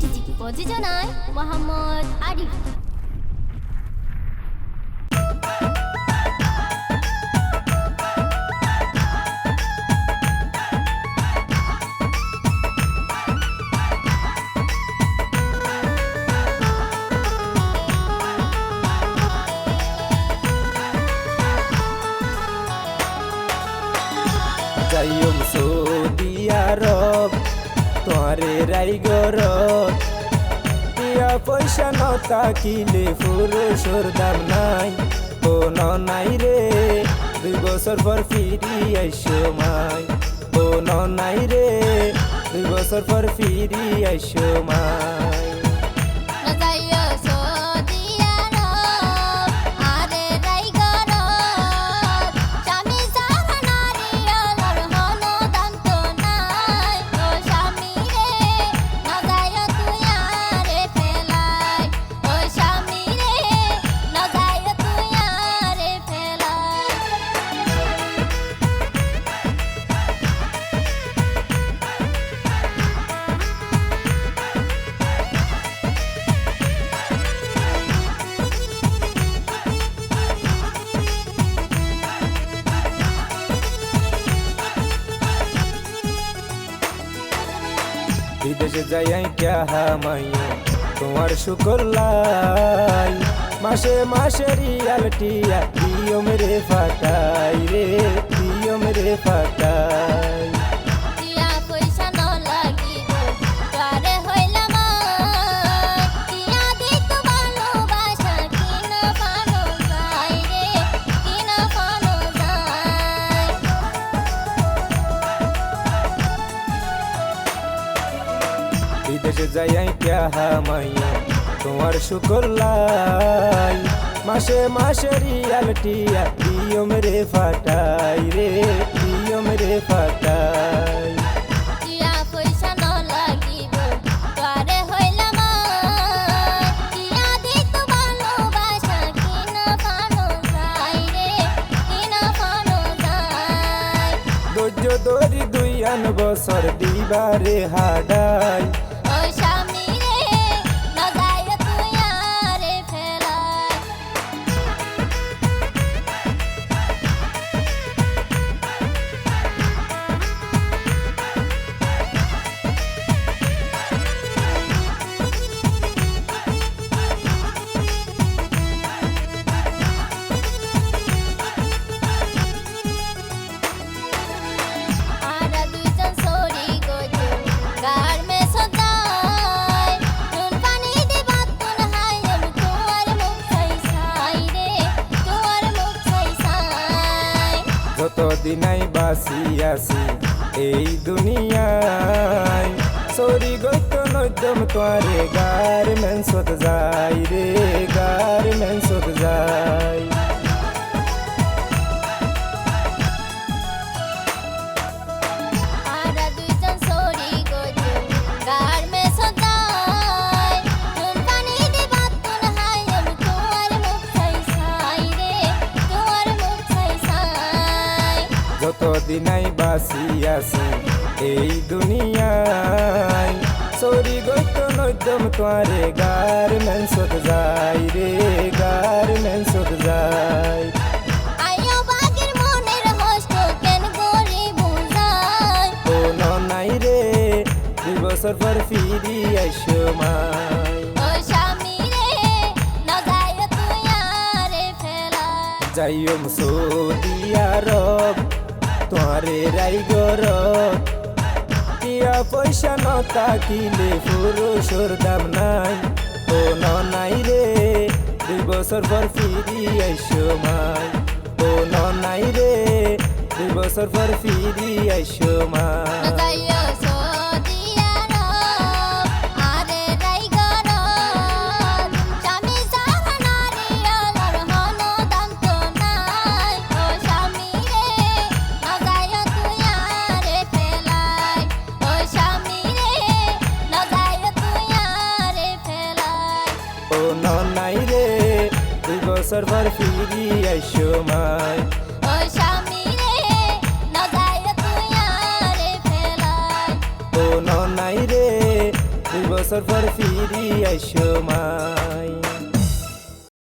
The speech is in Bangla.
চিঠিটি প্রযোজনায় মোহাম্মদ আরিফ। তোরে রাইগর টিয়া পয়সা ন তাকিলে পুরুষর দাম নাই। কোন নাই রে, দুই বছর পর ফিরি আইসো মাই। কোন নাই রে, দুই বছর পর ফিরি আইসো মাই। বিদেশে যাই ক্যা মাই তোমার শুকর লাই মাসে মাসে রিয়াল টিয়া দিও মেরে ফাটাই রে দিও মেরে ফাটাই। বিদেশে যাই ক্যা হামাইও তোমার শুকর লাই। মাসে মাসে রিয়াল টিয়া দিও মেরে ফাটাই রে দিও মেরে ফাটাই। দুই আন বছর দিবারে হাডাই যত দিনাই বাসি আছি। এই দুনিয়ায় সরি গত নজম তোরে গার মেনসত যাই রে গার মেনসত যাই যত দিনাই বাসি আছি এই দুনিয়ায় সরি গত নদম তোরে গার মেনসত যাই রে গার মেনসত যাই। বছর পর ফিরি আইসো মাই। ও স্বামী রে নজায় তুই আরে ফেলা যাইম সৌদি আরব তোরে রাইগর টিয়া পয়সা ন থাকিলে পুরুষর দাম নাই। ও নাই রে, দুই বছর পর ফিরি আইসো মাই। ও নাই রে, দুই বছর পর ফিরি আইসো মাই। ও নাই রে। দুই বছর পর ফিরি আইসো মায় ও নাই রে। দুই বছর পর ফিরি আইসো মাই।